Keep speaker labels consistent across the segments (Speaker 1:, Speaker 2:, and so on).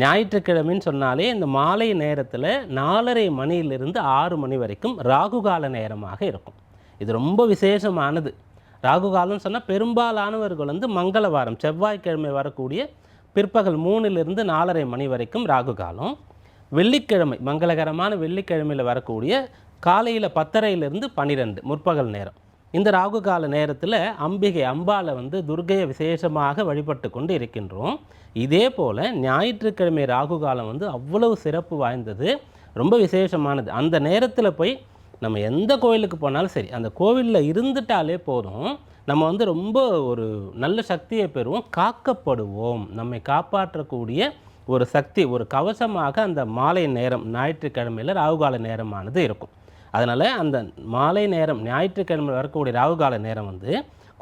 Speaker 1: ஞாயிற்றுக்கிழமைன்னு சொன்னாலே இந்த மாலை நேரத்தில் நாலரை மணியிலிருந்து ஆறு மணி வரைக்கும் ராகுகால நேரமாக இருக்கும். இது ரொம்ப விசேஷமானது. ராகுகாலம்னு சொன்னால் பெரும்பாலானவர்கள் வந்து மங்களவாரம் செவ்வாய்க்கிழமை வரக்கூடிய பிற்பகல் மூணிலிருந்து நாலரை மணி வரைக்கும் ராகுகாலம் வெள்ளிக்கிழமை மங்களகரமான வெள்ளிக்கிழமையில் வரக்கூடிய காலையில் பத்தரையிலிருந்து பன்னிரெண்டு முற்பகல் நேரம். இந்த ராகு கால நேரத்தில் அம்பிகை அம்பாலை வந்து துர்கையை விசேஷமாக வழிபட்டு கொண்டு இருக்கின்றோம். இதே போல் ஞாயிற்றுக்கிழமை ராகு காலம் வந்து அவ்வளவு சிறப்பு வாய்ந்தது ரொம்ப விசேஷமானது. அந்த நேரத்தில் போய் நம்ம எந்த கோயிலுக்கு போனாலும் சரி அந்த கோவிலில் இருந்துட்டாலே போதும். நம்ம வந்து ரொம்ப ஒரு நல்ல சக்தியை பெறுவோம் காக்கப்படுவோம். நம்மை காப்பாற்றக்கூடிய ஒரு சக்தி ஒரு கவசமாக அந்த மாலை நேரம் ஞாயிற்றுக்கிழமையில் ராகுகால நேரமானது இருக்கும். அதனால் அந்த மாலை நேரம் ஞாயிற்றுக்கிழமை வரக்கூடிய ராகுகால நேரம் வந்து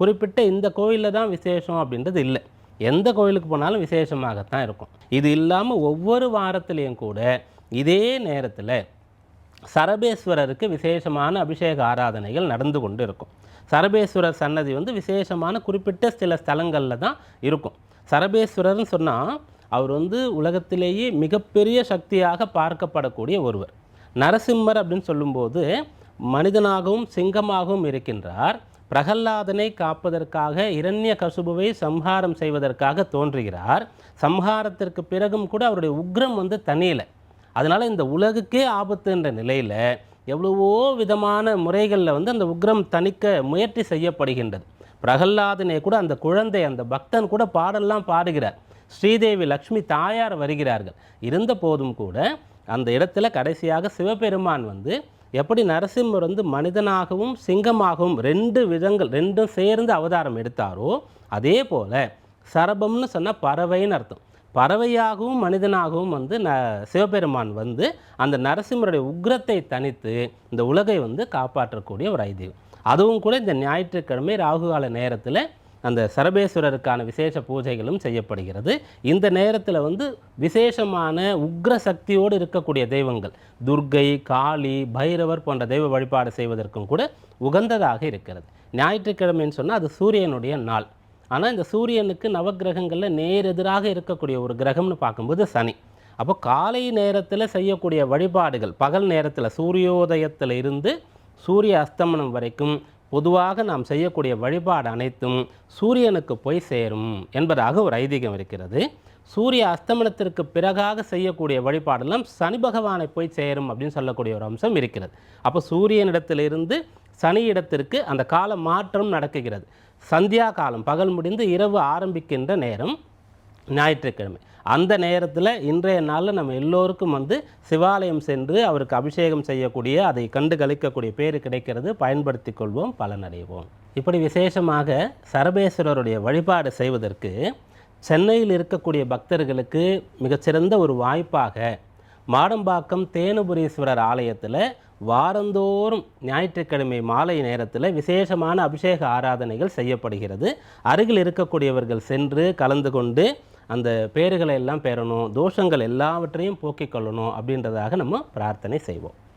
Speaker 1: குறிப்பிட்ட இந்த கோயிலில் தான் விசேஷம் அப்படின்றது இல்லை. எந்த கோயிலுக்கு போனாலும் விசேஷமாகத்தான் இருக்கும். இது இல்லாமல் ஒவ்வொரு வாரத்துலேயும் கூட இதே நேரத்தில் சரபேஸ்வரருக்கு விசேஷமான அபிஷேக ஆராதனைகள் நடந்து கொண்டு இருக்கும். சரபேஸ்வரர் சன்னதி வந்து விசேஷமான குறிப்பிட்ட சில ஸ்தலங்களில் தான் இருக்கும். சரபேஸ்வரர்னு சொன்னால் அவர் வந்து உலகத்திலேயே மிகப்பெரிய சக்தியாக பார்க்கப்படக்கூடிய ஒருவர். நரசிம்மர் அப்படின்னு சொல்லும்போது மனிதனாகவும் சிங்கமாகவும் இருக்கின்றார். பிரகல்லாதனை காப்பதற்காக இரண்ய கசுபுவை சம்ஹாரம் செய்வதற்காக தோன்றுகிறார். சம்ஹாரத்திற்கு பிறகும் கூட அவருடைய உக்ரம் வந்து தனியலை அதனால் இந்த உலகுக்கே ஆபத்துன்ற நிலையில் எவ்வளவோ விதமான முறைகளில் வந்து அந்த உக்ரம் தணிக்க முயற்சி செய்யப்படுகின்றது. பிரகல்லாதனே கூட அந்த குழந்தை அந்த பக்தன் கூட பாடல்லாம் பாடுகிறார். ஸ்ரீதேவி லக்ஷ்மி தாயார் வருகிறார்கள். இருந்த போதும் கூட அந்த இடத்துல கடைசியாக சிவபெருமான் வந்து எப்படி நரசிம்மர் வந்து மனிதனாகவும் சிங்கமாகவும் ரெண்டு விதங்கள் ரெண்டும் சேர்ந்து அவதாரம் எடுத்தாரோ அதே போல் சரபம்னு சொன்னால் பறவைன்னு அர்த்தம். பறவையாகவும் மனிதனாகவும் வந்து ந சிவபெருமான் வந்து அந்த நரசிம்மருடைய உக்ரத்தை தனித்து இந்த உலகை வந்து காப்பாற்றக்கூடிய ஒரு ஐதீகம். அதுவும் கூட இந்த ஞாயிற்றுக்கிழமை ராகுகால நேரத்தில் அந்த சரபேஸ்வரருக்கான விசேஷ பூஜைகளும் செய்யப்படுகிறது. இந்த நேரத்தில் வந்து விசேஷமான உக்ர சக்தியோடு இருக்கக்கூடிய தெய்வங்கள் துர்க்கை காளி பைரவர் போன்ற தெய்வ வழிபாடு செய்வதற்கும் கூட உகந்ததாக இருக்கிறது. ஞாயிற்றுக்கிழமைன்னு சொன்னால் அது சூரியனுடைய நாள். ஆனால் இந்த சூரியனுக்கு நவக்கிரகங்களில் நேர் எதிராக இருக்கக்கூடிய ஒரு கிரகம்னு பார்க்கும்போது சனி. அப்போ காலை நேரத்தில் செய்யக்கூடிய வழிபாடுகள் பகல் நேரத்தில் சூரியோதயத்தில் இருந்து சூரிய அஸ்தமனம் வரைக்கும் பொதுவாக நாம் செய்யக்கூடிய வழிபாடு அனைத்தும் சூரியனுக்கு போய் சேரும் என்பதாக ஒரு ஐதீகம் இருக்கிறது. சூரிய அஸ்தமனத்திற்கு பிறகாக செய்யக்கூடிய வழிபாடெல்லாம் சனி பகவானை போய் சேரும் அப்படின்னு சொல்லக்கூடிய ஒரு அம்சம் இருக்கிறது. அப்போ சூரியனிடத்திலிருந்து சனி இடத்திற்கு அந்த கால மாற்றம் நடக்குகிறது. சந்தியா காலம் பகல் முடிந்து இரவு ஆரம்பிக்கின்ற நேரம் ஞாயிற்றுக்கிழமை. அந்த நேரத்தில் இன்றைய நாளில் நம்ம எல்லோருக்கும் வந்து சிவாலயம் சென்று அவருக்கு அபிஷேகம் செய்யக்கூடிய அதை கண்டு கழிக்கக்கூடிய பேர் கிடைக்கிறது. பயன்படுத்தி கொள்வோம் பலனடைவோம். இப்படி விசேஷமாக சரபேஸ்வரருடைய வழிபாடு செய்வதற்கு சென்னையில் இருக்கக்கூடிய பக்தர்களுக்கு மிகச்சிறந்த ஒரு வாய்ப்பாக மாடம்பாக்கம் தேனுபுரீஸ்வரர் ஆலயத்தில் வாரந்தோறும் ஞாயிற்றுக்கிழமை மாலை நேரத்தில் விசேஷமான அபிஷேக ஆராதனைகள் செய்யப்படுகிறது. அருகில் இருக்கக்கூடியவர்கள் சென்று கலந்து கொண்டு அந்த பேறுகளை எல்லாம் பெறணும் தோஷங்கள் எல்லாவற்றையும் போக்கிக் கொள்ளணும் அப்படின்றதாக நம்ம பிரார்த்தனை செய்வோம்.